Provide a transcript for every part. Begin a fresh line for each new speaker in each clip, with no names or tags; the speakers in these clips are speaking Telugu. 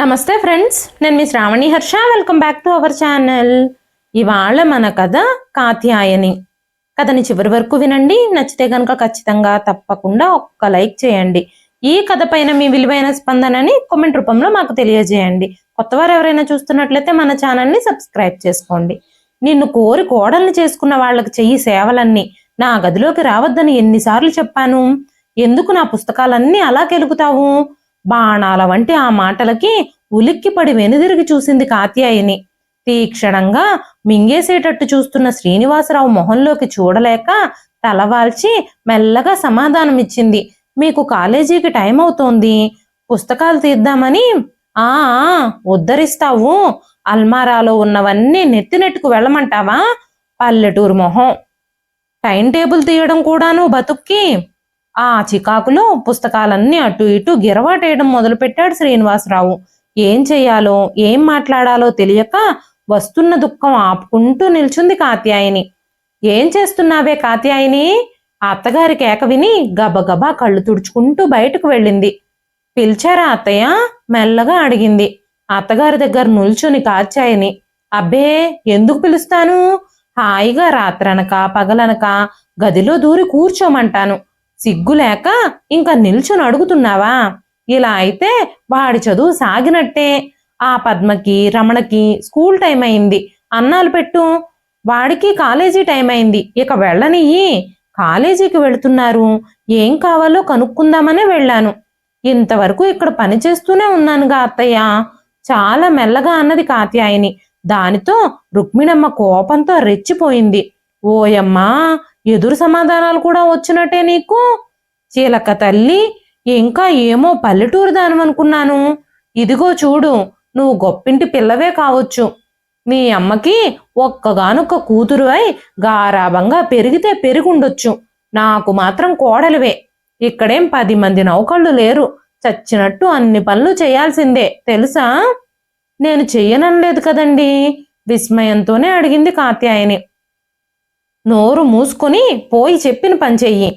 నమస్తే ఫ్రెండ్స్ నేను మీ Sravani Harsha. Welcome back to our channel ఇవాళ మన కథ కాత్యాయని. కథని చివరి వరకు వినండి. నచ్చితే కనుక ఖచ్చితంగా తప్పకుండా ఒక్క లైక్ చేయండి. ఈ కథ పైన మీ విలువైన స్పందనని కామెంట్ రూపంలో మాకు తెలియజేయండి. కొత్తవారు ఎవరైనా చూస్తున్నట్లయితే మన ఛానల్ని సబ్స్క్రైబ్ చేసుకోండి. నిన్ను కోరి కోడల్ని చేసుకున్న వాళ్ళకి చెయ్యి సేవలన్నీ నా గదిలోకి రావద్దని ఎన్నిసార్లు చెప్పాను? ఎందుకు నా పుస్తకాలన్నీ అలా కెలుగుతావు బాణాల వంటి ఆ మాటలకి ఉలిక్కిపడి వెనుదిరిగి చూసింది కాత్యాయిని. తీక్షణంగా మింగేసేటట్టు చూస్తున్న శ్రీనివాసరావు మొహంలోకి చూడలేక తలవాల్చి మెల్లగా సమాధానమిచ్చింది. మీకు కాలేజీకి టైం అవుతోంది. పుస్తకాలు తీద్దామని ఆ ఉద్ధరిస్తావు. అల్మారాలో ఉన్నవన్నీ నెత్తినెట్టుకు వెళ్ళమంటావా? పల్లెటూరు మొహం. టైం టేబుల్ తీయడం కూడాను బతుక్కి ఆ చికాకులో పుస్తకాలన్నీ అటు ఇటు గిరవాటేయడం మొదలుపెట్టాడు శ్రీనివాసరావు. ఏం చెయ్యాలో ఏం మాట్లాడాలో తెలియక వస్తున్న దుఃఖం ఆపుకుంటూ నిల్చుంది కాత్యాయిని. ఏం చేస్తున్నావే కాత్యాయిని? ఆ అత్తగారి కేక విని గబగబా కళ్ళు తుడుచుకుంటూ బయటకు వెళ్ళింది. పిలిచారా అత్తయ్య? మెల్లగా అడిగింది. అత్తగారి దగ్గర నిల్చుని కాత్యాయిని. అబ్బే ఎందుకు పిలుస్తాను? హాయిగా రాత్రనక పగలనక గదిలో దూరి కూర్చోమంటాను. సిగ్గు లేక ఇంకా నిల్చుని అడుగుతున్నావా? ఇలా అయితే వాడి చదువు సాగినట్టే. ఆ పద్మకి రమణకి స్కూల్ టైం అయింది. అన్నాలు పెట్టు. వాడికి కాలేజీ టైం అయింది. ఇక వెళ్ళనియ్యి. కాలేజీకి వెళుతున్నారు. ఏం కావాలో కనుక్కుందామనే వెళ్ళాను. ఇంతవరకు ఇక్కడ పని చేస్తూనే ఉన్నానుగా అత్తయ్య. చాలా మెల్లగా అన్నది కాత్యాయని. దానితో రుక్మిణమ్మ కోపంతో రెచ్చిపోయింది. ఓయమ్మా ఎదురు సమాధానాలు కూడా వచ్చినట్టే నీకు? చీలక్క తల్లి ఇంకా ఏమో పల్లెటూరు దానమనుకున్నాను ఇదిగో చూడు నువ్వు గొప్పింటి పిల్లవే కావచ్చు. నీ అమ్మకి ఒక్కగానొక్క కూతురు అయి గారాభంగా పెరిగితే పెరుగుండొచ్చు. నాకు మాత్రం కోడలివే. ఇక్కడేం పది మంది నౌకళ్ళు లేరు. చచ్చినట్టు అన్ని పనులు చేయాల్సిందే. తెలుసా? నేను చెయ్యనలేదు కదండి? విస్మయంతోనే అడిగింది కాత్యాయని. నోరు మూసుకొని పోయి చెప్పిన పని చెయ్యి.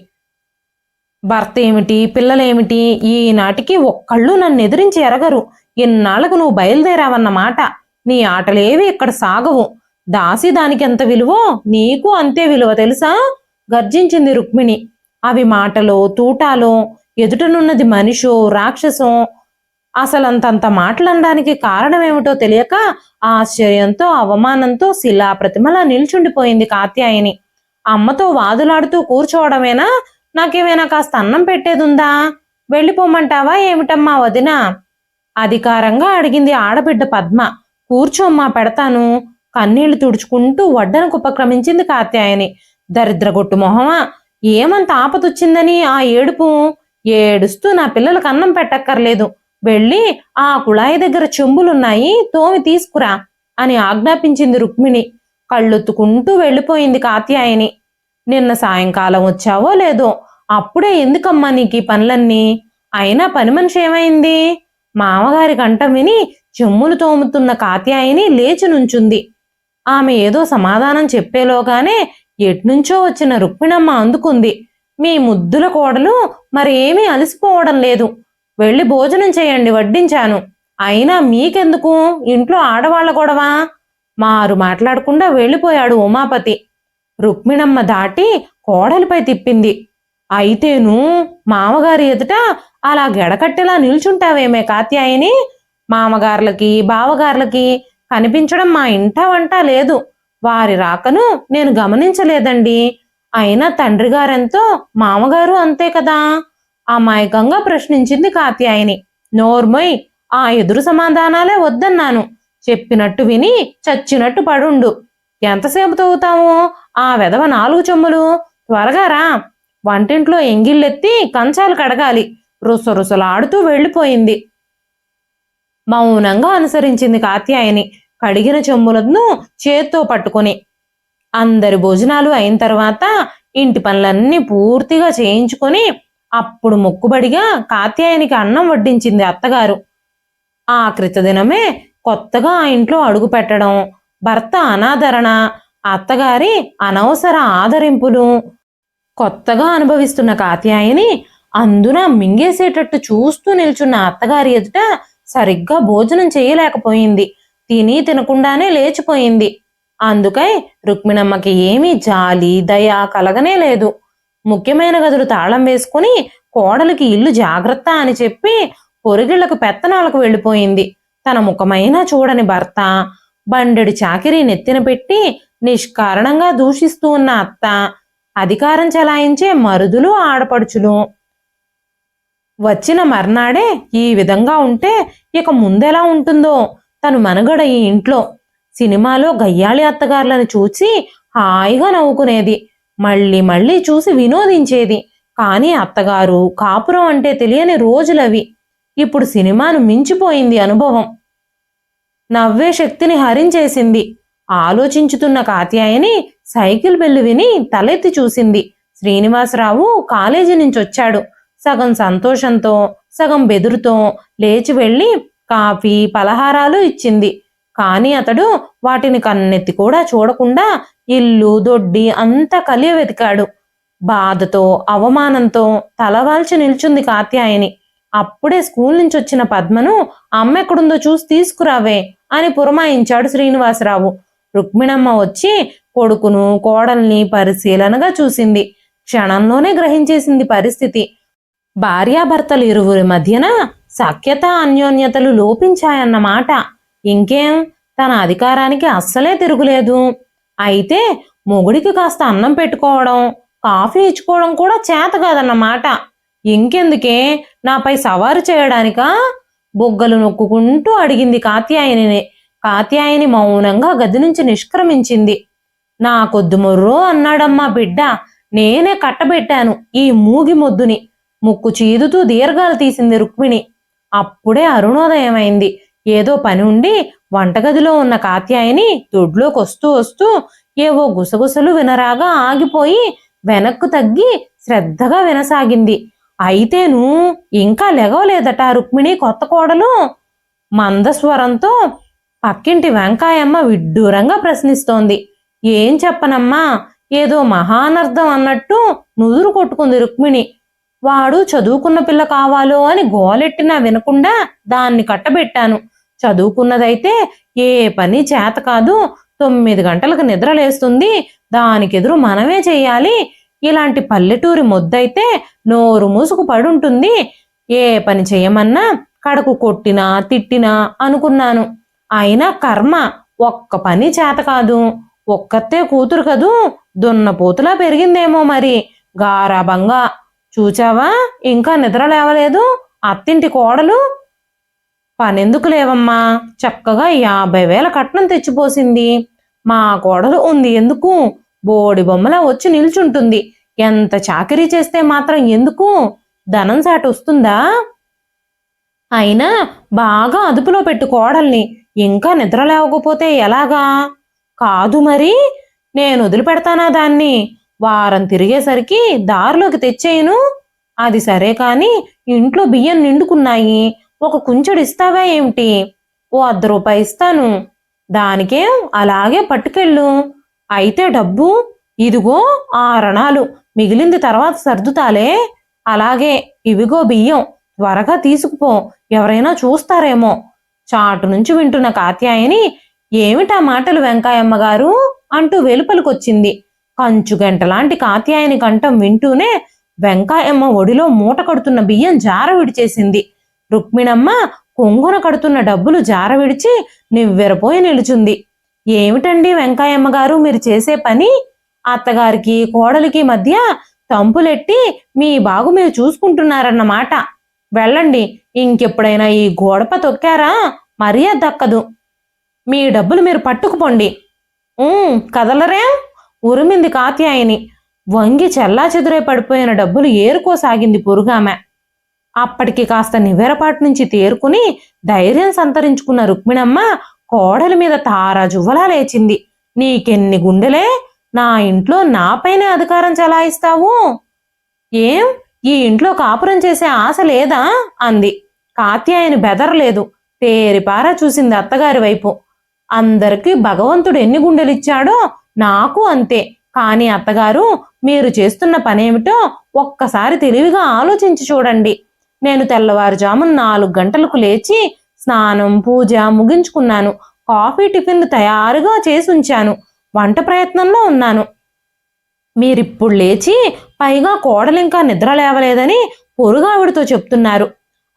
భర్త ఏమిటి పిల్లలేమిటి ఈనాటికి ఒక్కళ్ళు నన్ను ఎదిరించి ఎరగరు. ఇన్నాళ్ళకు నువ్వు బయలుదేరావన్నమాట. నీ ఆటలేవి ఇక్కడ సాగవు. దాసి దానికి ఎంత విలువో నీకు అంతే విలువ తెలుసా? గర్జించింది రుక్మిణి. అవి మాటలో తూటాలో ఎదుటనున్నది మనిషో రాక్షసో అసలు అంతంత మాటలనడానికి కారణమేమిటో తెలియక ఆశ్చర్యంతో అవమానంతో శిలా ప్రతిమలా నిల్చుండిపోయింది కాత్యాయని. అమ్మతో వాదులాడుతూ కూర్చోవడమేనా? నాకేమైనా కాస్త అన్నం పెట్టేదుందా? వెళ్ళిపోమంటావా ఏమిటమ్మా వదిన? అధికారంగా అడిగింది ఆడబిడ్డ పద్మ. కూర్చోమ్మా పెడతాను. కన్నీళ్ళు తుడుచుకుంటూ వడ్డనకు ఉపక్రమించింది కాత్యాయని. దరిద్రగొట్టు మొహమా? ఏమంత ఆపతొచ్చిందని ఆ ఏడుపు? ఏడుస్తూ నా పిల్లలకు అన్నం పెట్టక్కర్లేదు. వెళ్ళి ఆ కుళాయి దగ్గర చెంబులున్నాయి తోమి తీసుకురా అని ఆజ్ఞాపించింది రుక్మిణి. కళ్ళొత్తుకుంటూ వెళ్ళిపోయింది కాత్యాయని. నిన్న సాయంకాలం వచ్చావో లేదో అప్పుడే ఎందుకమ్మా నీకు ఈ పనులన్నీ? అయినా పని మనిషి ఏమైంది? మామగారి కంట విని చెమ్ములు తోముతున్న కాత్యాయని లేచి నుంచుంది. ఆమె ఏదో సమాధానం చెప్పేలోగానే ఎట్నుంచో వచ్చిన రుక్మిణమ్మ అందుకుంది. మీ ముద్దుల కోడలు మరేమీ అలసిపోవడం లేదు. వెళ్ళి భోజనం చేయండి వడ్డించాను. అయినా మీకెందుకు? ఇంట్లో ఆడవాళ్ళ గొడవ? మారు మాట్లాడకుండా వెళ్ళిపోయాడు ఉమాపతి. రుక్మిణమ్మ దాటి కోడలిపై తిప్పింది. అయితేను మామగారి ఎదుట అలా గెడకట్టేలా నిల్చుంటావేమే కాత్యాయని? మామగార్లకి బావగార్లకి కనిపించడం మా ఇంట వంట లేదు. వారి రాకను నేను గమనించలేదండి. అయినా తండ్రి గారెంతో మామగారు అంతే కదా? అమాయకంగా ప్రశ్నించింది కాత్యాయని. నోర్మొయ్ ఆ ఎదురు సమాధానాలే వద్దన్నాను. చెప్పినట్టు విని చచ్చినట్టు పడుండు. ఎంతసేపు తవ్వుతాము ఆ వెధవ నాలుగు చెమ్ములు త్వరగా రా. వంటింట్లో ఎంగిళ్ళెత్తి కంచాలు కడగాలి. రుసరుసలాడుతూ వెళ్ళిపోయింది. మౌనంగా అనుసరించింది కాత్యాయని కడిగిన చెమ్ములను చేత్తో పట్టుకొని. అందరి భోజనాలు అయిన తర్వాత ఇంటి పనులన్నీ పూర్తిగా చేయించుకొని అప్పుడు మొక్కుబడిగా కాత్యాయనికి అన్నం వడ్డించింది అత్తగారు. ఆ క్రితదినమే కొత్తగా ఆ ఇంట్లో అడుగు పెట్టడం భర్త అనాదరణ అత్తగారి అనవసర ఆదరింపులు. కొత్తగా అనుభవిస్తున్న కాత్యాయని అందున మింగేసేటట్టు చూస్తూ నిల్చున్న అత్తగారి ఎదుట సరిగ్గా భోజనం చేయలేకపోయింది. తిని తినకుండానే లేచిపోయింది. అందుకై రుక్మిణమ్మకి ఏమీ జాలి దయ కలగనే లేదు. ముఖ్యమైన గదులు తాళం వేసుకుని కోడలికి ఇల్లు జాగ్రత్త అని చెప్పి పొరుగిళ్ళకు పెత్తనాలకు వెళ్ళిపోయింది. తన ముఖమైనా చూడని భర్త బండెడు చాకిరీ నెత్తిన పెట్టి నిష్కారణంగా దూషిస్తూ ఉన్న అత్త అధికారం చెలాయించే మరుదులు ఆడపడుచులు. వచ్చిన మర్నాడే ఈ విధంగా ఉంటే ఇక ముందెలా ఉంటుందో? తను మనుగడ ఈ ఇంట్లో. సినిమాలో గయ్యాళి అత్తగారులను చూసి హాయిగా నవ్వుకునేది. మళ్ళీ మళ్ళీ చూసి వినోదించేది. కానీ అత్తగారు కాపురం అంటే తెలియని రోజులవి. ఇప్పుడు సినిమాను మించిపోయింది అనుభవం. నవ్వే శక్తిని హరించేసింది. ఆలోచించుతున్న కాత్యాయని సైకిల్ బెల్లు విని తలెత్తి చూసింది. శ్రీనివాసరావు కాలేజీ నుంచి వచ్చాడు సగం సంతోషంతో సగం బెదురుతో లేచి వెళ్ళి కాఫీ పలహారాలు ఇచ్చింది. కానీ అతడు వాటిని కన్నెత్తి కూడా చూడకుండా ఇల్లు దొడ్డి అంతా కలియ వెతికాడు. బాధతో అవమానంతో తలవాల్చి నిల్చుంది కాత్యాయని. అప్పుడే స్కూల్ నుంచి వచ్చిన పద్మను అమ్మ ఎక్కడుందో చూసి తీసుకురావే అని పురమాయించాడు శ్రీనివాసరావు. రుక్మిణమ్మ వచ్చి కొడుకును కోడల్ని పరిశీలనగా చూసింది. క్షణంలోనే గ్రహించేసింది పరిస్థితి. భార్యాభర్తలు ఇరువురి మధ్యన సఖ్యత అన్యోన్యతలు లోపించాయన్నమాట. ఇంకేం? తన అధికారానికి అస్సలే తిరుగులేదు. అయితే మొగుడికి కాస్త అన్నం పెట్టుకోవడం కాఫీ ఇచ్చుకోవడం కూడా చేత కాదన్నమాట. ఇంకెందుకే? నాపై సవారు చేయడానికా? బొగ్గలు నొక్కుకుంటూ అడిగింది కాత్యాయనిని. కాత్యాయని మౌనంగా గది నుంచి నిష్క్రమించింది. నా కొద్దు మొర్రో అన్నాడమ్మా బిడ్డ. నేనే కట్టబెట్టాను ఈ మూగి మొద్దుని. ముక్కు చీదుతూ దీర్ఘాలు తీసింది రుక్మిణి. అప్పుడే అరుణోదయమైంది. ఏదో పని ఉండి వంటగదిలో ఉన్న కాత్యాయని దొడ్లోకి వస్తూ వస్తూ ఏవో గుసగుసలు వినరాగా ఆగిపోయి వెనక్కు తగ్గి శ్రద్ధగా వినసాగింది. అయితేను ఇంకా లెగవలేదట రుక్మిణి కొత్త కోడలు? మందస్వరంతో పక్కింటి వెంకాయమ్మ విడ్డూరంగా ప్రశ్నిస్తోంది. ఏం చెప్పనమ్మా? ఏదో మహానర్థం అన్నట్టు నుదురు కొట్టుకుంది రుక్మిణి. వాడు చదువుకున్న పిల్ల కావాలో అని గోలెట్టినా వినకుండా దాన్ని కట్టబెట్టాను. చదువుకున్నదైతే ఏ పని చేత కాదు. తొమ్మిది గంటలకు నిద్ర లేస్తుంది. దానికెదురు మనమే చేయాలి. ఇలాంటి పల్లెటూరి మొద్దైతే నోరు మూసుకు పడుంటుంది. ఏ పని చేయమన్నా కడకు కొట్టినా తిట్టినా అనుకున్నాను. అయినా కర్మ ఒక్క పని చేత కాదు. ఒక్కతే కూతురు కదూ. దున్నపోతులా పెరిగిందేమో మరి. గారాభంగా చూచావా? ఇంకా నిద్ర లేవలేదు. అత్తింటి కోడలు పనెందుకు లేవమ్మా? చక్కగా యాభై వేల కట్నం తెచ్చిపోసింది. మా కోడలు ఉంది. ఎందుకు? బోడి బొమ్మలా వచ్చి నిల్చుంటుంది. ఎంత చాకరీ చేస్తే మాత్రం ఎందుకు? ధనం సాటి వస్తుందా? అయినా బాగా అదుపులో పెట్టు కోడల్ని. ఇంకా నిద్ర లేవకపోతే ఎలాగా? కాదు మరి. నేను వదిలిపెడతానా దాన్ని? వారం తిరిగేసరికి దారిలోకి తెచ్చేయను. అది సరే కానీ ఇంట్లో బియ్యం నిండుకున్నాయి. ఒక కుంచెడు ఇస్తావా ఏమిటి? ఓ అర్ధ రూపాయి ఇస్తాను. దానికేం అలాగే పట్టుకెళ్ళు. అయితే డబ్బు ఇదిగో ఆ రణాలు మిగిలింది తర్వాత సర్దుతాలే. అలాగే ఇవిగో బియ్యం. త్వరగా తీసుకుపో. ఎవరైనా చూస్తారేమో. చాటు నుంచి వింటున్న కాత్యాయని ఏమిటా మాటలు వెంకాయమ్మ గారు అంటూ వెలుపలికొచ్చింది. కంచు గంటలాంటి కాత్యాయని కంఠం వింటూనే వెంకాయమ్మ ఒడిలో మూట కడుతున్న బియ్యం జార విడిచేసింది రుక్మిణమ్మ కొంగున కడుతున్న డబ్బులు జార విడిచి నివ్వెరపోయి నిలుచుంది. ఏమిటండి వెంకాయమ్మ గారు మీరు చేసే పని? అత్తగారికి కోడలికి మధ్య తంపులెట్టి మీ బాగు మీరు చూసుకుంటున్నారన్నమాట. వెళ్ళండి ఇంకెప్పుడైనా ఈ గోడప తొక్కారా? మరీ దక్కదు. మీ డబ్బులు మీరు పట్టుకుపోండి. కదలరేం? ఉరిమింది కాత్యాయని. వంగి చెల్లా చెదురై పడిపోయిన డబ్బులు ఏరుకోసాగింది పురుగామె. అప్పటికి కాస్త నివ్వెరపాటు నుంచి తేరుకుని ధైర్యం సంతరించుకున్న రుక్మిణమ్మ కోడలి మీద తారా జువ్వలా లేచింది. నీకెన్ని గుండెలే? నా ఇంట్లో నాపైనే అధికారం చెలాయిస్తావు. ఏం? ఈ ఇంట్లో కాపురం చేసే ఆశ లేదా? అంది. కాత్యాయని బెదరలేదు. తేరిపారా చూసింది అత్తగారి వైపు. అందరికీ భగవంతుడు ఎన్ని గుండెలిచ్చాడో నాకు అంతే. కానీ అత్తగారు మీరు చేస్తున్న పనేమిటో ఒక్కసారి తెలివిగా ఆలోచించి చూడండి. నేను తెల్లవారుజామున నాలుగు గంటలకు లేచి స్నానం పూజ ముగించుకున్నాను. కాఫీ టిఫిన్ తయారుగా చేసి ఉంచాను వంట ప్రయత్నంలో ఉన్నాను. మీరిప్పుడు లేచి పైగా కోడలు ఇంకా నిద్ర లేవలేదని పొరుగావిడతో చెప్తున్నారు.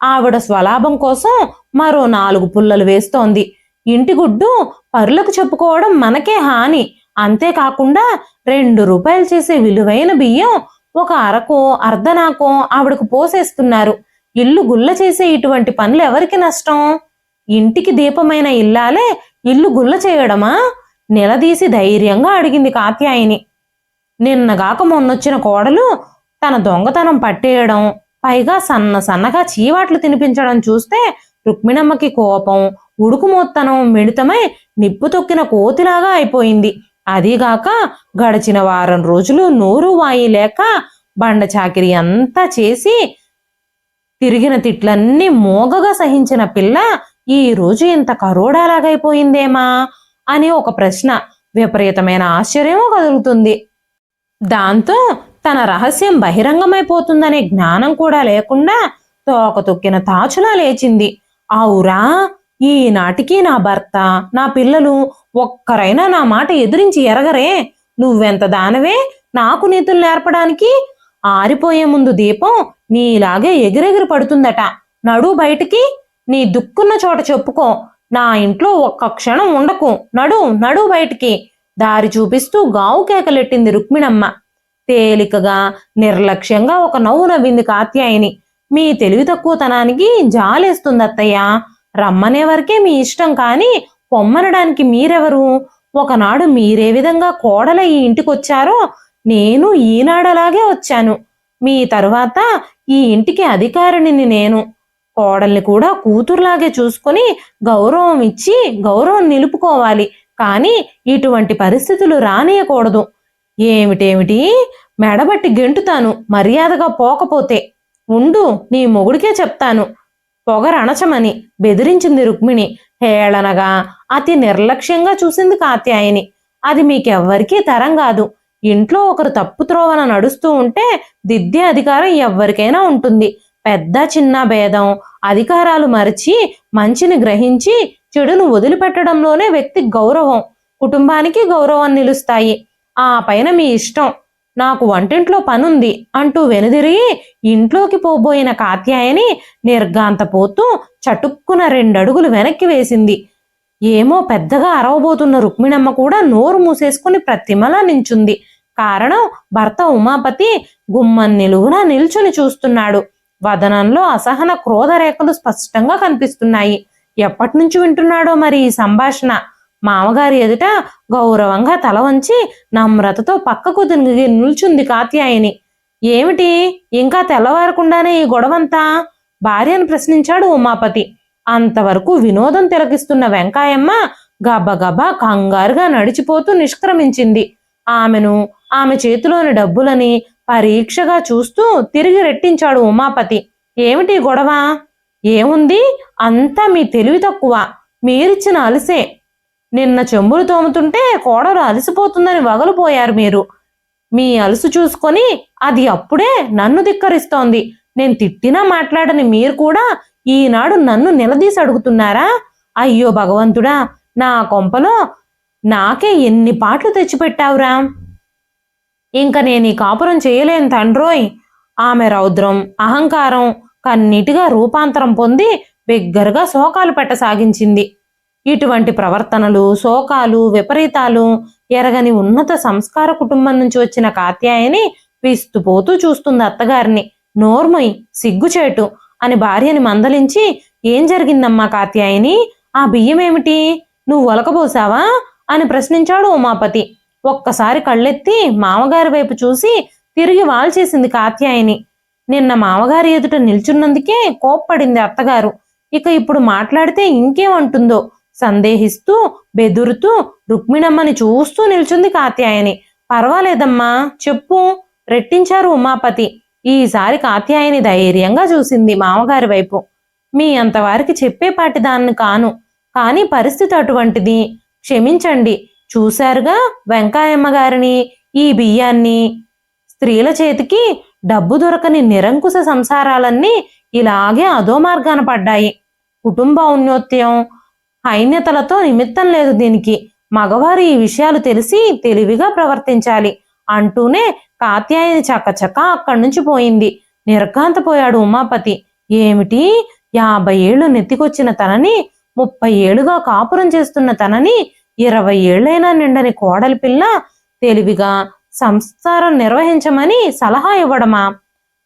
ఆవిడ స్వలాభం కోసం మరో నాలుగు పుల్లలు వేస్తోంది. ఇంటి గుడ్డు పరులకు చెప్పుకోవడం మనకే హాని. అంతేకాకుండా రెండు రూపాయలు చేసే విలువైన బియ్యం ఒక అరకో అర్ధనాకో ఆవిడకు పోసేస్తున్నారు. ఇల్లు గుల్ల చేసే ఇటువంటి పనులు ఎవరికి నష్టం? ఇంటికి దీపమైన ఇల్లాలే ఇల్లు గుల్ల చేయడమా? నిలదీసి ధైర్యంగా అడిగింది కాత్యాయిని. నిన్నగాక మొన్నొచ్చిన కోడలు తన దొంగతనం పట్టేయడం పైగా సన్న సన్నగా చీవాట్లు తినిపించడం చూస్తే రుక్మిణమ్మకి కోపం ఉడుకుమోత్తనం మిడితమై నిప్పు తొక్కిన కోతిలాగా అయిపోయింది. అదీగాక గడిచిన వారం రోజులు నోరు వాయి లేక బండ చాకిరి అంతా చేసి తిరిగిన తిట్లన్నీ మోగగా సహించిన పిల్ల ఈ రోజు ఇంత కరోడాలాగైపోయిందేమా అని ఒక ప్రశ్న విపరీతమైన ఆశ్చర్యము కదులుతుంది. దాంతో తన రహస్యం బహిరంగమైపోతుందనే జ్ఞానం కూడా లేకుండా తోక తొక్కిన తాచులా లేచింది. ఆవురా ఈనాటికి నా భర్త నా పిల్లలు ఒక్కరైనా నా మాట ఎదిరించి ఎరగరే. నువ్వెంత దానవే? నాకు నీతులు నేర్పడానికి ఆరిపోయే ముందు దీపం నీలాగే ఎగిరెగిరి పడుతుందట. నడు బయటికి నీ దుక్కున్న చోట చెప్పుకో. నా ఇంట్లో ఒక్క క్షణం ఉండకు. నడు నడు బయటికి. దారి చూపిస్తూ గావు కేకలెట్టింది రుక్మిణమ్మ. తేలికగా నిర్లక్ష్యంగా ఒక నవ్వు నవ్వింది కాత్యాయిని. మీ తెలివి తక్కువతనానికి జాలేస్తుంది అత్తయ్య రమ్మనే వరకే మీ ఇష్టం కానీ పొమ్మనడానికి మీరెవరు? ఒకనాడు మీరే విధంగా కోడల ఈ ఇంటికొచ్చారో నేను ఈనాడలాగే వచ్చాను. మీ తరువాత ఈ ఇంటికి అధికారిని నేను. కోడల్ని కూడా కూతురులాగే చూసుకొని గౌరవం ఇచ్చి గౌరవం నిలుపుకోవాలి. కానీ ఇటువంటి పరిస్థితులు రానియకూడదు. ఏమిటేమిటి? మెడబట్టి గెంటుతాను. మర్యాదగా పోకపోతే. ఉండు నీ మొగుడికే చెప్తాను. పొగరణచమని బెదిరించింది రుక్మిణి. హేళనగా అతి నిర్లక్ష్యంగా చూసింది కాత్యాయని. అది మీకెవ్వరికీ తరం కాదు. ఇంట్లో ఒకరు తప్పు త్రోవన నడుస్తూ ఉంటే దిద్దే అధికారం ఎవరికైనా ఉంటుంది. పెద్ద చిన్న భేదం. అధికారాలు మరిచి మంచిని గ్రహించి చెడును వదిలిపెట్టడంలోనే వ్యక్తి గౌరవం. కుటుంబానికి గౌరవం నిలుస్తాయి. ఆ పైన మీ ఇష్టం. నాకు వంటింట్లో పనుంది అంటూ వెనుదిరిగి ఇంట్లోకి పోబోయిన కాత్యాయని నిర్గాంతపోతూ చటుక్కున రెండడుగులు వెనక్కి వేసింది. ఏమో పెద్దగా అరవబోతున్న రుక్మిణమ్మ కూడా నోరు మూసేసుకుని ప్రతిమలా నించుంది. కారణం భర్త ఉమాపతి గుమ్మం నిలువున నిల్చుని చూస్తున్నాడు. వదనంలో అసహన క్రోధ రేఖలు స్పష్టంగా కనిపిస్తున్నాయి. ఎప్పటి నుంచి వింటున్నాడో మరి ఈ సంభాషణ? మామగారి ఎదుట గౌరవంగా తల వంచి నమ్రతతో పక్కకు తిరిగి నిల్చుంది కాత్యాయని. ఏమిటి? ఇంకా తెల్లవారకుండానే ఈ గొడవంతా? భార్యను ప్రశ్నించాడు ఉమాపతి. అంతవరకు వినోదం తిలకిస్తున్న వెంకాయమ్మ గబగబా కంగారుగా నడిచిపోతూ నిష్క్రమించింది. ఆమెను ఆమె చేతిలోని డబ్బులని పరీక్షగా చూస్తూ తిరిగి రెట్టించాడు ఉమాపతి. ఏమిటి గొడవ? ఏముంది? అంతా మీ తెలివి తక్కువ. మీరిచ్చిన అలసే. నిన్న చెంబులు తోముతుంటే కోడలు అలసిపోతుందని వగలుపోయారు మీరు. మీ అలసు చూసుకొని అది అప్పుడే నన్ను ధిక్కరిస్తోంది. నేను తిట్టినా మాట్లాడని మీరు కూడా ఈనాడు నన్ను నిలదీసి అడుగుతున్నారా? అయ్యో భగవంతుడా నా కొంపలో నాకే ఎన్ని పాటలు తెచ్చిపెట్టావురా ఇంక నేను ఈ కాపురం చేయలేను తండ్రోయ్. ఆమె రౌద్రం అహంకారం కన్నీటిగా రూపాంతరం పొంది బిగ్గరగా శోకాలు పెట్టసాగించింది. ఇటువంటి ప్రవర్తనలు శోకాలు విపరీతాలు ఎరగని ఉన్నత సంస్కార కుటుంబం నుంచి వచ్చిన కాత్యాయని విస్తుపోతూ చూస్తుంది అత్తగారిని. నోర్మొయ్ సిగ్గుచేటు అని భార్యని మందలించి ఏం జరిగిందమ్మా కాత్యాయని? ఆ బియ్యం ఏమిటి నువ్వు ఒలకబోసావా? అని ప్రశ్నించాడు ఉమాపతి. ఒక్కసారి కళ్ళెత్తి మామగారి వైపు చూసి తిరిగి వాల్చేసింది కాత్యాయని. నిన్న మామగారి ఎదుట నిల్చున్నందుకే కోప్పడింది అత్తగారు. ఇక ఇప్పుడు మాట్లాడితే ఇంకేమంటుందో? సందేహిస్తూ బెదురుతూ రుక్మిణమ్మని చూస్తూ నిల్చుంది కాత్యాయని. పర్వాలేదమ్మా చెప్పు రెట్టించారు ఉమాపతి. ఈసారి కాత్యాయని ధైర్యంగా చూసింది మామగారి వైపు. మీ అంతవారికి చెప్పేపాటి దాన్ని కాను. కానీ పరిస్థితి అటువంటిది. క్షమించండి. చూశారుగా వెంకాయమ్మ గారిని ఈ బియ్యాన్ని. స్త్రీల చేతికి డబ్బు దొరకని నిరంకుశ సంసారాలన్నీ ఇలాగే అదో మార్గాన పడ్డాయి. కుటుంబ ఔన్నత్యం హైన్యతలతో నిమిత్తం లేదు దీనికి. మగవారు ఈ విషయాలు తెలిసి తెలివిగా ప్రవర్తించాలి. అంటూనే కాత్యాయని చకచక అక్కడి నుంచి పోయింది. నిర్ఘాంతపోయాడు ఉమాపతి. ఏమిటి? యాభై ఏళ్ళు నెత్తికొచ్చిన తనని ముప్పై ఏళ్ళుగా కాపురం చేస్తున్న తనని ఇరవై ఏళ్ళైనా నిండని కోడలి పిల్ల తెలివిగా సంస్కారం నిర్వహించమని సలహా ఇవ్వడమా?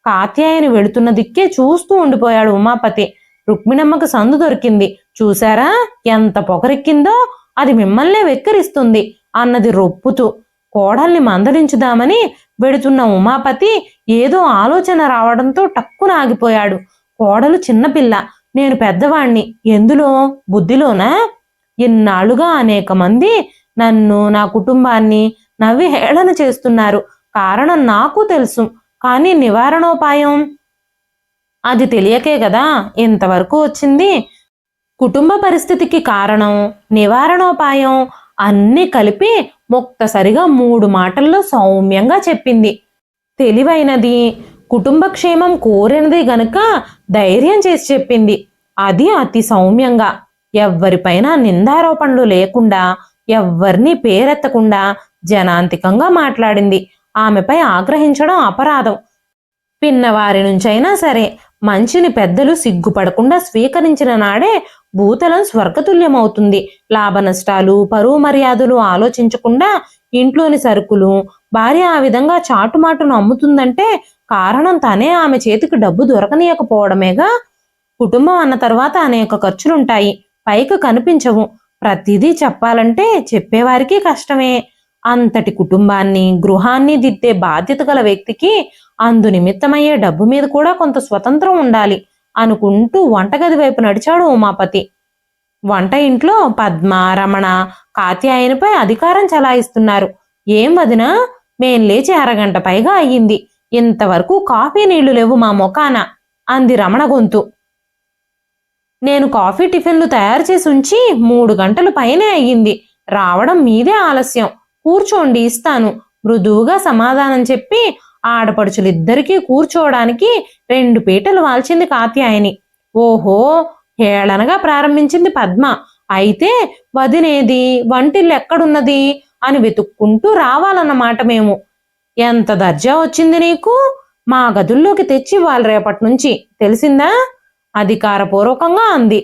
కాత్యాయని వెళుతున్న దిక్కే చూస్తూ ఉండిపోయాడు ఉమాపతి. రుక్మిణమ్మకు సందు దొరికింది. చూశారా? ఎంత పొగరెక్కిందో అది మిమ్మల్నే వెక్కిరిస్తుంది అన్నది రొప్పుతూ. కోడల్ని మందలించుదామని వెడుతున్న ఉమాపతి ఏదో ఆలోచన రావడంతో టక్కున ఆగిపోయాడు. కోడలు చిన్నపిల్ల. నేను పెద్దవాణ్ణి. ఎందులో? బుద్ధిలోనా? ఇన్నాళ్ళుగా అనేక మంది నన్ను నా కుటుంబాన్ని నవ్వి హేళన చేస్తున్నారు. కారణం నాకు తెలుసు. కానీ నివారణోపాయం? అది తెలియకే కదా? ఇంతవరకు వచ్చింది. కుటుంబ పరిస్థితికి కారణం నివారణోపాయం అన్నీ కలిపి ముక్తసరిగా మూడు మాటల్లో సౌమ్యంగా చెప్పింది. తెలివైనది కుటుంబ క్షేమం కోరినది గనుక ధైర్యం చేసి చెప్పింది. అది అతి సౌమ్యంగా. ఎవ్వరిపైన నిందారోపణలు లేకుండా ఎవ్వరిని పేరెత్తకుండా జనాంతికంగా మాట్లాడింది. ఆమెపై ఆగ్రహించడం అపరాధం. పిన్నవారి నుంచైనా సరే మంచిని పెద్దలు సిగ్గుపడకుండా స్వీకరించిన నాడే భూతలం స్వర్గతుల్యమవుతుంది. లాభనష్టాలు పరువు మర్యాదలు ఆలోచించకుండా ఇంట్లోని సరుకులు భార్య ఆ విధంగా చాటుమాటును అమ్ముతుందంటే కారణం తనే ఆమె చేతికి డబ్బు దొరకనీయకపోవడమేగా కుటుంబం అన్న తర్వాత అనేక ఖర్చులుంటాయి. పైకి కనిపించవు. ప్రతిదీ చెప్పాలంటే చెప్పేవారికి కష్టమే. అంతటి కుటుంబాన్ని గృహాన్ని దిద్దే బాధ్యత గల వ్యక్తికి అందు నిమిత్తమయ్యే డబ్బు మీద కూడా కొంత స్వతంత్రం ఉండాలి అనుకుంటూ వంటగది వైపు నడిచాడు ఉమాపతి. వంట ఇంట్లో పద్మ రమణ కాత్యాయనిపై అధికారం చలాయిస్తున్నారు. ఏం వదినా? మేం లేచి అరగంట పైగా అయ్యింది. ఇంతవరకు కాఫీ నీళ్ళు లేవు మా మొఖాన అంది రమణ గొంతు. నేను కాఫీ టిఫిన్లు తయారు చేసి ఉంచి మూడు గంటలు పైనే అయ్యింది. రావడం మీదే ఆలస్యం. కూర్చోండి ఇస్తాను. మృదువుగా సమాధానం చెప్పి ఆడపడుచులిద్దరికీ కూర్చోవడానికి రెండు పీటలు వాల్చింది కాత్యాయని. ఓహో హేళనగా ప్రారంభించింది పద్మ. అయితే వదినేది వంటిల్లు ఎక్కడున్నది అని వెతుక్కుంటూ రావాలన్నమాట మేము. ఎంత దర్జా వచ్చింది నీకు? మా గదుల్లోకి తెచ్చి వాళ్ళు రేపటి నుంచి. తెలిసిందా? అధికారపూర్వకంగా అంది.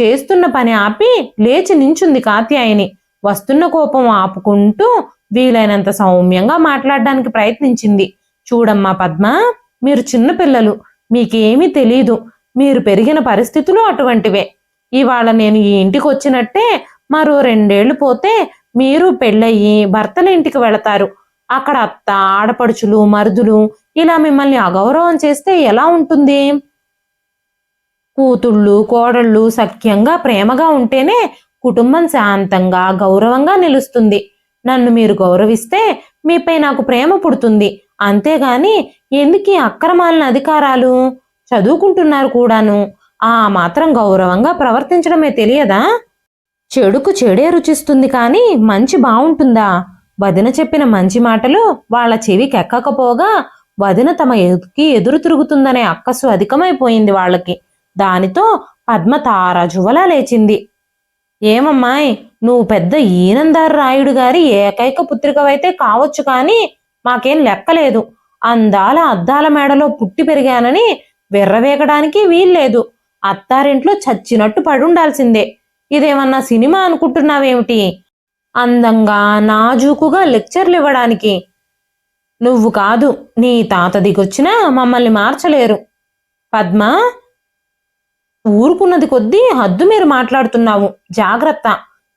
చేస్తున్న పని ఆపి లేచి నించుంది కాత్యాయని. వస్తున్న కోపం ఆపుకుంటూ వీలైనంత సౌమ్యంగా మాట్లాడడానికి ప్రయత్నించింది. చూడమ్మా పద్మ మీరు చిన్నపిల్లలు మీకేమీ తెలీదు. మీరు పెరిగిన పరిస్థితులు అటువంటివే. ఇవాళ నేను ఈ ఇంటికి వచ్చినట్టే మరో రెండేళ్ళు పోతే మీరు పెళ్ళయి భర్తల ఇంటికి వెళతారు. అక్కడ అత్త ఆడపడుచులు మరుదులు ఇలా మిమ్మల్ని అగౌరవం చేస్తే ఎలా ఉంటుంది? కూతుళ్ళు కోడళ్ళు సఖ్యంగా ప్రేమగా ఉంటేనే కుటుంబం శాంతంగా గౌరవంగా నిలుస్తుంది. నన్ను మీరు గౌరవిస్తే మీపై నాకు ప్రేమ పుడుతుంది. అంతేగాని ఎందుకు ఈ అక్రమాలను అధికారాలు చదువుకుంటున్నారు కూడాను? ఆ మాత్రం గౌరవంగా ప్రవర్తించడమే తెలియదా? చెడుకు చెడే రుచిస్తుంది కానీ మంచి బాగుంటుందా వదిన చెప్పిన మంచి మాటలు వాళ్ళ చెవికెక్కకపోగా వదిన తమ ఎదుకి ఎదురు తిరుగుతుందనే అక్కసు అధికమైపోయింది వాళ్ళకి. దానితో పద్మ తారాజువలా లేచింది. ఏమమ్మాయ్ నువ్వు పెద్ద ఈనందారు రాయుడు గారి ఏకైక పుత్రికవైతే కావచ్చు కానీ మాకేం లెక్కలేదు. అందాల అద్దాల మేడలో పుట్టి పెరిగానని విర్రవేగడానికి వీల్లేదు. అత్తారింట్లో చచ్చినట్టు పడుండాల్సిందే. ఇదేమన్నా సినిమా అనుకుంటున్నావేమిటి? అందంగా నాజూకుగా లెక్చర్లు ఇవ్వడానికి. నువ్వు కాదు నీ తాత దిగొచ్చినా మమ్మల్ని మార్చలేరు. పద్మ ఊరుకున్నది కొద్దీ హద్దు మీరు మాట్లాడుతున్నావు. జాగ్రత్త.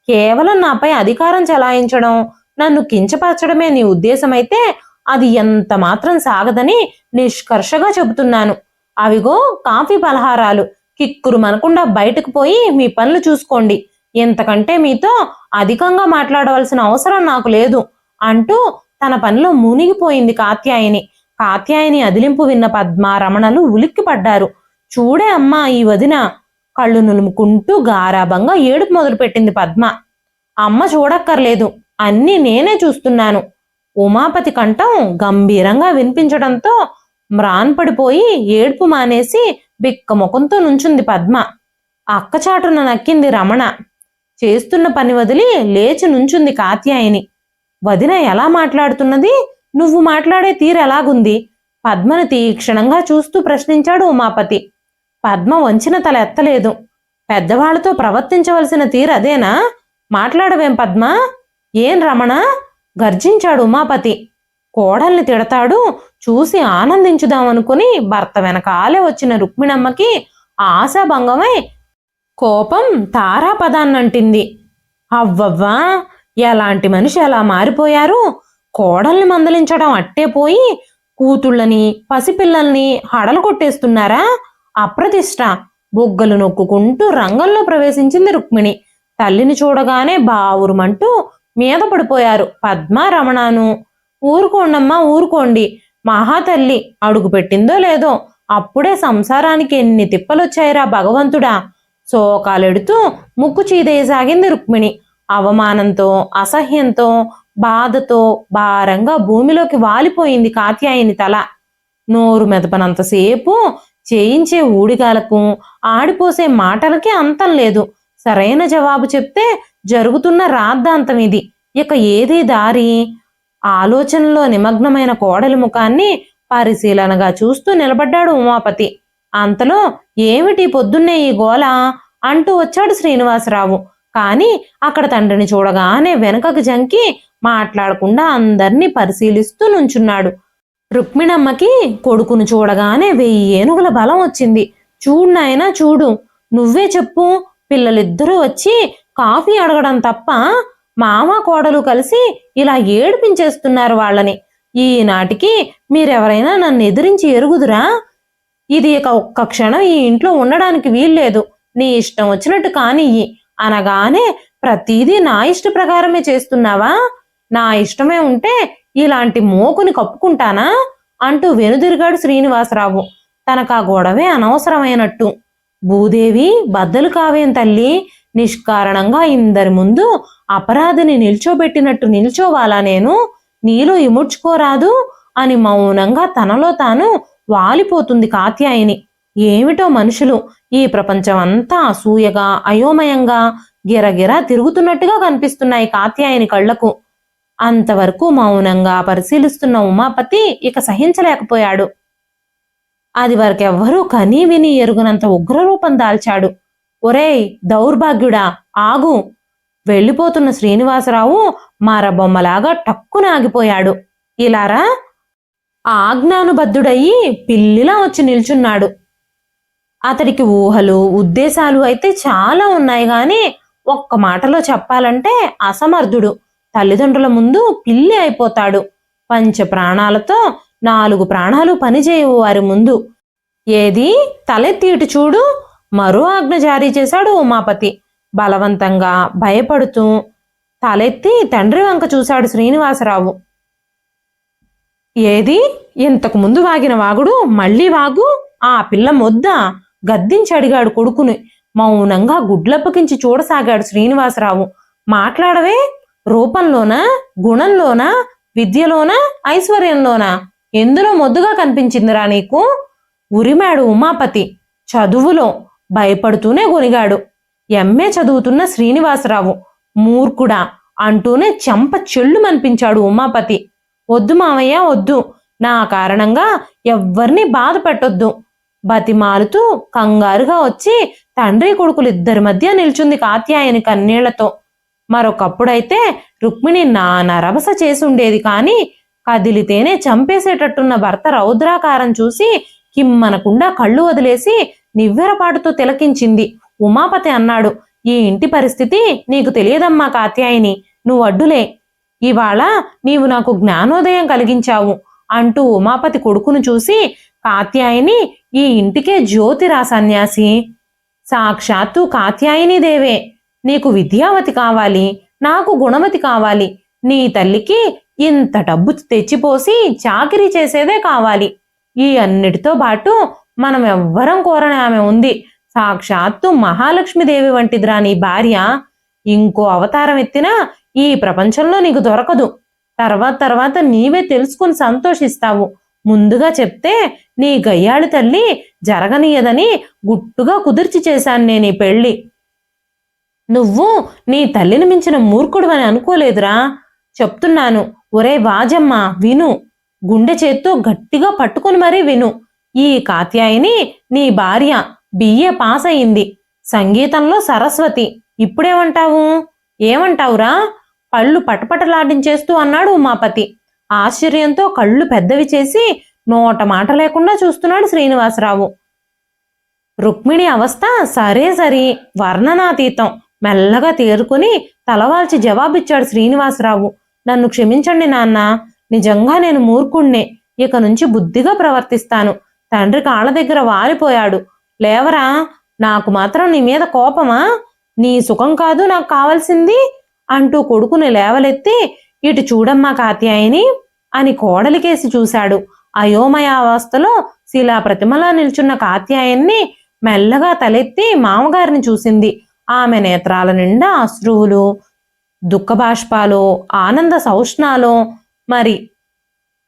కేవలం నాపై అధికారం చెలాయించడం నన్ను కించపరచడమే నీ ఉద్దేశమైతే అది ఎంత మాత్రం సాగదని నిష్కర్షగా చెబుతున్నాను. అవిగో కాఫీ పలహారాలు. కిక్కురు మనకుండా బయటకు పోయి మీ పనులు చూసుకోండి. ఇంతకంటే మీతో అధికంగా మాట్లాడవలసిన అవసరం నాకు లేదు అంటూ తన పనిలో మునిగిపోయింది కాత్యాయని. కాత్యాయని అదిలింపు విన్న పద్మ రమణలు ఉలిక్కి పడ్డారు చూడే అమ్మా ఈ వదిన కళ్ళు నులుముకుంటూ గారాభంగా ఏడుపు మొదలుపెట్టింది పద్మ. అమ్మ చూడక్కర్లేదు అన్నీ నేనే చూస్తున్నాను. ఉమాపతి కంఠం గంభీరంగా వినిపించడంతో మ్రాన్పడిపోయి ఏడుపు మానేసి బిక్క ముఖంతో నుంచుంది పద్మ. అక్కచాటున నక్కింది రమణ. చేస్తున్న పని వదిలి లేచి నుంచుంది కాత్యాయని. వదిన ఎలా మాట్లాడుతున్నది? నువ్వు మాట్లాడే తీరు ఎలాగుంది? పద్మను తీక్షణంగా చూస్తూ ప్రశ్నించాడు ఉమాపతి. పద్మ వంచిన తల ఎత్తలేదు. పెద్దవాళ్ళతో ప్రవర్తించవలసిన తీరు అదేనా? మాట్లాడవేం పద్మ? ఏం రమణ? గర్జించాడు ఉమాపతి. కోడల్ని తిడతాడు చూసి ఆనందించుదామనుకుని భర్త వెనకాలే వచ్చిన రుక్మిణమ్మకి ఆశాభంగమై కోపం తారాపదాన్నంటింది. అవ్వవ్వా ఎలాంటి మనిషి ఎలా మారిపోయారు? కోడల్ని మందలించడం అట్టే పోయి కూతుళ్ళని పసిపిల్లల్ని హడలు కొట్టేస్తున్నారా? అప్రతిష్ట. బొగ్గలు నొక్కుకుంటూ రంగంలో ప్రవేశించింది రుక్మిణి. తల్లిని చూడగానే బావురుమంటూ మీద పడిపోయారు. పద్మ రమణాను ఊరుకోండమ్మా ఊరుకోండి. మహాతల్లి అడుగు పెట్టిందో లేదో అప్పుడే సంసారానికి ఎన్ని తిప్పలొచ్చాయిరా భగవంతుడా? శోకాలెడుతూ ముక్కు చీదేయసాగింది రుక్మిణి. అవమానంతో అసహ్యంతో బాధతో భారంగా భూమిలోకి వాలిపోయింది కాత్యాయని తల. నోరు మెదపనంతసేపు చేయించే ఊడిగాలకు ఆడిపోసే మాటలకి అంతం లేదు. సరైన జవాబు చెప్తే జరుగుతున్న రాద్ధాంతం ఇది ఇక ఏది దారి? ఆలోచనలో నిమగ్నమైన కోడలి ముఖాన్ని పరిశీలనగా చూస్తూ నిలబడ్డాడు ఉమాపతి. అంతలో ఏమిటి పొద్దున్నే ఈ గోల అంటూ వచ్చాడు శ్రీనివాసరావు. కానీ అక్కడ తండ్రిని చూడగానే వెనుకకు జంకి మాట్లాడకుండా అందర్నీ పరిశీలిస్తూ నుంచున్నాడు. రుక్మిణమ్మకి కొడుకును చూడగానే వెయ్యి ఏనుగుల బలం వచ్చింది. చూడు నాయనా చూడు. నువ్వే చెప్పు. పిల్లలిద్దరూ వచ్చి కాఫీ అడగడం తప్ప మామ కోడలు కలిసి ఇలా ఏడిపించేస్తున్నారు వాళ్ళని. ఈనాటికి మీరెవరైనా నన్ను ఎదిరించి ఎరుగుదురా? ఇది ఇక ఒక్క క్షణం ఈ ఇంట్లో ఉండడానికి వీల్లేదు. నీ ఇష్టం వచ్చినట్టు కానియ్యి. అనగానే ప్రతిదీ నా ఇష్ట ప్రకారమే చేస్తున్నావా? నా ఇష్టమే ఉంటే ఇలాంటి మోకుని కప్పుకుంటానా? అంటూ వెనుదిరిగాడు శ్రీనివాసరావు. తనకు ఆ గొడవే అనవసరమైనట్టు. భూదేవి బద్దలు కావేం తల్లి? నిష్కారణంగా ఇందరి ముందు అపరాధిని నిల్చోబెట్టినట్టు నిల్చోవాలా నేను? నీలో ఇముడ్చుకోరాదు? అని మౌనంగా తనలో తాను వాలిపోతుంది కాత్యాయని. ఏమిటో మనుషులు ఈ ప్రపంచం అంతా అసూయగా అయోమయంగా గిరగిరా తిరుగుతున్నట్టుగా కనిపిస్తున్నాయి కాత్యాయని కళ్ళకు అంతవరకు మౌనంగా పరిశీలిస్తున్న ఉమాపతి ఇక సహించలేకపోయాడు. అది వరకెవ్వరూ కనీ విని ఎరుగునంత ఉగ్రరూపం దాల్చాడు. ఒరేయ్ దౌర్భాగ్యుడా ఆగు. వెళ్ళిపోతున్న శ్రీనివాసరావు మారబొమ్మలాగా టక్కున ఆగిపోయాడు. ఇలారా? ఆజ్ఞానుబద్ధుడయ్యి పిల్లిలా వచ్చి నిల్చున్నాడు. అతడికి ఊహలు ఉద్దేశాలు అయితే చాలా ఉన్నాయి గాని ఒక్క మాటలో చెప్పాలంటే అసమర్థుడు. తల్లిదండ్రుల ముందు పిల్లి అయిపోతాడు. పంచ ప్రాణాలతో నాలుగు ప్రాణాలు పనిచేయవు వారి ముందు. ఏది? తలెత్తిటి ఇటు చూడు. మరో ఆజ్ఞ జారీ చేశాడు ఉమాపతి. బలవంతంగా భయపడుతూ తలెత్తి తండ్రి వంక చూశాడు శ్రీనివాసరావు. ఏది? ఇంతకు ముందు వాగిన వాగుడు మళ్ళీ వాగు. ఆ పిల్ల మొద్ద గద్దించి అడిగాడు కొడుకుని. మౌనంగా గుడ్లప్పకించి చూడసాగాడు శ్రీనివాసరావు. మాట్లాడవే? రూపంలోనా? గుణంలోనా? విద్యలోనా? ఐశ్వర్యంలోనా? ఎందులో మొద్దుగా కనిపించిందిరా నీకు? ఉరిమాడు ఉమాపతి చదువులో భయపడుతూనే గొనిగాడు ఎంఏ చదువుతున్న శ్రీనివాసరావు మూర్ఖుడా అంటూనే చెంప చెల్లుమనిపించాడు ఉమాపతి. వద్దు మావయ్య వద్దు. నా కారణంగా ఎవ్వరిని బాధ పెట్టొద్దు. బతిమాలుతూ కంగారుగా వచ్చి తండ్రి కొడుకులు ఇద్దరి మధ్య నిల్చుంది కాత్యాయని కన్నీళ్ళతో. మరొకప్పుడైతే రుక్మిణి నానా రభస చేసుండేది కాని కదిలితేనే చంపేసేటట్టున్న భర్త రౌద్రాకారం చూసి కిమ్మనకుండా కళ్ళు వదిలేసి నివ్వెరపాటుతో తిలకించింది. ఉమాపతి అన్నాడు ఈ ఇంటి పరిస్థితి నీకు తెలియదమ్మా కాత్యాయిని. నువ్వు అడ్డులే. ఇవాళ నీవు నాకు జ్ఞానోదయం కలిగించావు అంటూ ఉమాపతి కొడుకును చూసి కాత్యాయని ఈ ఇంటికే జ్యోతిరా సన్యాసి. సాక్షాత్తు కాత్యాయని దేవే. నీకు విద్యావతి కావాలి నాకు గుణవతి కావాలి. నీ తల్లికి ఇంత డబ్బు తెచ్చిపోసి చాకిరీ చేసేదే కావాలి. ఈ అన్నిటితో పాటు మనం ఎవ్వరం కోరని ఆమె ఉంది. సాక్షాత్తు మహాలక్ష్మీదేవి వంటిదిరా నీ భార్య. ఇంకో అవతారం ఎత్తినా ఈ ప్రపంచంలో నీకు దొరకదు. తర్వాత తర్వాత నీవే తెలుసుకుని సంతోషిస్తావు. ముందుగా చెప్తే నీ గయ్యాళి తల్లి జరగనీయదని గుట్టుగా కుదిర్చి చేశాను నేను ఈ నువ్వు నీ తల్లిని మించిన మూర్ఖుడు అని అనుకోలేదురా. చెప్తున్నాను ఒరే వాజమ్మ విను. గుండె చేత్తో గట్టిగా పట్టుకొని మరీ విను. ఈ కాత్యాయిని నీ భార్య బిఏ పాస్ అయింది సంగీతంలో సరస్వతి. ఇప్పుడేమంటావు? ఏమంటావురా? పళ్ళు పటపటలాడించేస్తూ అన్నాడు ఉమాపతి. ఆశ్చర్యంతో కళ్ళు పెద్దవి చేసి నోట మాట లేకుండా చూస్తున్నాడు శ్రీనివాసరావు. రుక్మిణి అవస్థ సరే సరి వర్ణనాతీతం. మెల్లగా తేరుకుని తలవాల్చి జవాబిచ్చాడు శ్రీనివాసరావు. నన్ను క్షమించండి నాన్న నిజంగా నేను మూర్ఖుణ్ణే. ఇక నుంచి బుద్ధిగా ప్రవర్తిస్తాను. తండ్రి కాళ్ళ దగ్గర వాలిపోయాడు. లేవరా నాకు మాత్రం నీ మీద కోపమా? నీ సుఖం కాదు నాకు కావాల్సింది అంటూ కొడుకుని లేవలెత్తి ఇటు చూడమ్మా కాత్యాయని అని కోడలికేసి చూశాడు. అయోమయావస్థలో శిలా ప్రతిమలా నిల్చున్న కాత్యాయన్ని మెల్లగా తలెత్తి మామగారిని చూసింది. ఆమె నేత్రాల నిండా అశ్రువులు దుఃఖబాష్పాలు ఆనంద సౌష్ణాలు మరి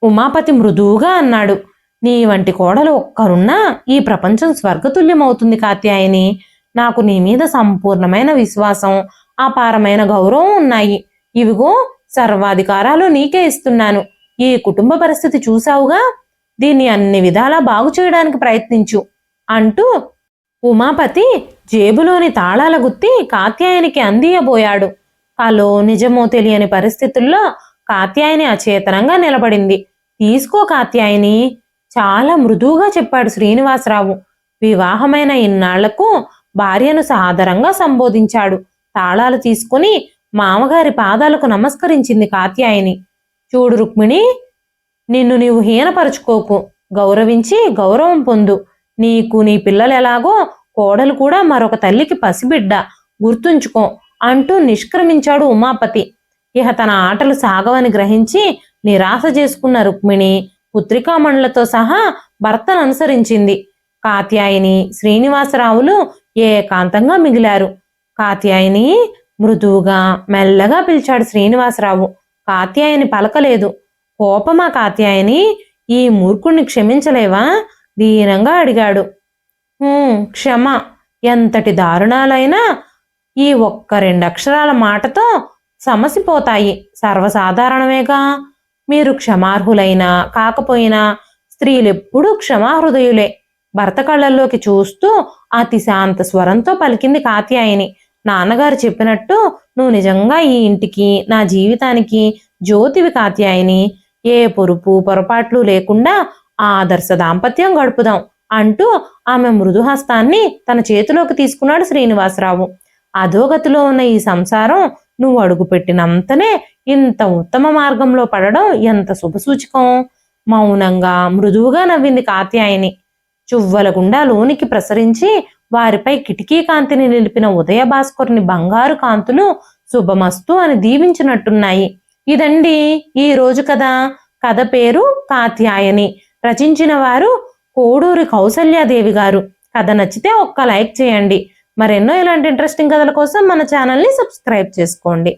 ఉమాపతి మృదువుగా అన్నాడు. నీ వంటి కోడలు ఒక్కరున్నా ఈ ప్రపంచం స్వర్గతుల్యమవుతుంది కాత్యాయని. నాకు నీ మీద సంపూర్ణమైన విశ్వాసం. అపారమైన గౌరవం ఉన్నాయి. ఇవిగో సర్వాధికారాలు నీకే ఇస్తున్నాను. ఈ కుటుంబ పరిస్థితి చూసావుగా దీన్ని అన్ని విధాలా బాగు చేయడానికి ప్రయత్నించు. అంటూ ఉమాపతి జేబులోని తాళాల గుత్తి కాత్యాయనికి అందియబోయాడు. కలో నిజమో తెలియని పరిస్థితుల్లో కాత్యాయని అచేతనంగా నిలబడింది. తీసుకో కాత్యాయని చాలా మృదువుగా చెప్పాడు శ్రీనివాసరావు. వివాహమైన ఇన్నాళ్ళకు భార్యను సాదరంగా సంబోధించాడు. తాళాలు తీసుకుని మామగారి పాదాలకు నమస్కరించింది కాత్యాయని. చూడు రుక్మిణి నిన్ను నీవు హీనపరుచుకోకు. గౌరవించి గౌరవం పొందు. నీకు నీ పిల్లలు ఎలాగో కోడలు కూడా మరొక తల్లికి పసిబిడ్డ. గుర్తుంచుకో అంటూ నిష్క్రమించాడు ఉమాపతి. ఇహ తన ఆటలు సాగవని గ్రహించి నిరాశ చేసుకున్న రుక్మిణి పుత్రికామణులతో సహా భర్తను అనుసరించింది. కాత్యాయిని శ్రీనివాసరావులు ఏకాంతంగా మిగిలారు. కాత్యాయిని మృదువుగా మెల్లగా పిలిచాడు శ్రీనివాసరావు. కాత్యాయని పలకలేదు. కోపమా కాత్యాయని? ఈ మూర్ఖుణ్ణి క్షమించలేవా? దీనంగా అడిగాడు. క్షమ. ఎంతటి దారుణాలైనా ఈ ఒక్క రెండక్షరాల మాటతో సమసిపోతాయి. సర్వసాధారణమేగా. మీరు క్షమార్హులైనా కాకపోయినా స్త్రీలెప్పుడూ క్షమాహృదయులే. భర్త కళ్ళల్లోకి చూస్తూ అతి శాంత స్వరంతో పలికింది కాత్యాయని. నాన్నగారు చెప్పినట్టు నువ్వు నిజంగా ఈ ఇంటికి నా జీవితానికి జ్యోతివి కాత్యాయని ఏ పొరుపు పొరపాట్లు లేకుండా ఆదర్శ దాంపత్యం గడుపుదాం అంటూ ఆమె మృదుహస్తాన్ని తన చేతిలోకి తీసుకున్నాడు శ్రీనివాసరావు. అధోగతిలో ఉన్న ఈ సంసారం నువ్వు అడుగుపెట్టినంతనే ఇంత ఉత్తమ మార్గంలో పడడం ఎంత శుభసూచకం? మౌనంగా మృదువుగా నవ్వింది కాత్యాయని. చువ్వల గుండా లోనికి ప్రసరించి వారిపై కిటికీ కాంతిని నిలిపిన ఉదయ భాస్కరుని బంగారు కాంతులు శుభమస్తు అని దీవించినట్టున్నాయి. ఇదండి ఈ రోజు కథ. కథ పేరు కాత్యాయని. రచించిన వారు కోడూరి కౌసల్యాదేవి గారు. కథ నచ్చితే ఒక్క లైక్ చేయండి. మరెన్నో ఇలాంటి ఇంట్రెస్టింగ్ కథల కోసం మన ఛానల్ని సబ్స్క్రైబ్ చేసుకోండి.